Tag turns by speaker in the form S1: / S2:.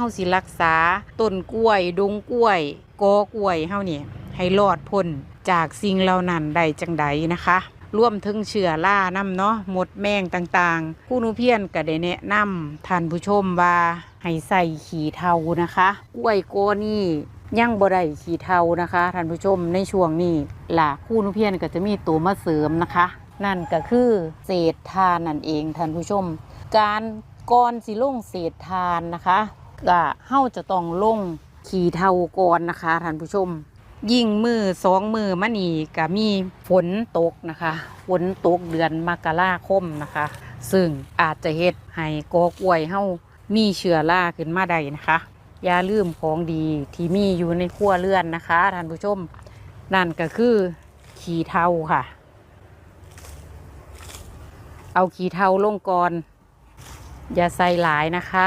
S1: เฮาสิรักษาต้นกล้วย ดงกล้วยกอกล้วยเฮานี่ให้รอดพ้นจากสิ่งเหล่านั้นได้จังใดนะคะร่วมถึงเชื้อรานํเนาะหมดแมงต่างๆ ผู้นูเพียนก็ได้แนะนำท่านผู้ชมว่าให้ใส่ขี้เทานะคะกล้วยโกนี่ยังบ่ได้ขี้เทานะคะท่านผู้ชมในช่วงนี้ล่ะคู่นุเพียนก็จะมีตัวมาเสริมนะคะ นั่นก็คือเศษทานนั่นเองท่านผู้ชม การก่อนสิลงเศษทานนะคะ ก็เฮาจะต้องลงขี่เทาก่อนนะคะท่านผู้ชม ยิ่งมือสองมือมานี่ก็มีฝนตกนะคะฝนตกเดือนมกราคมนะคะ ซึ่งอาจจะเฮ็ดให้กอกล้วยเฮามีเชื้อราขึ้นมาได้นะคะอย่าลืมของดีที่มีอยู่ในครัวเรือนนะคะท่านผู้ชม นั่นก็คือขี่เทาค่ะ เอาขี่เทาลงก่อน อย่าใส่หลายนะคะ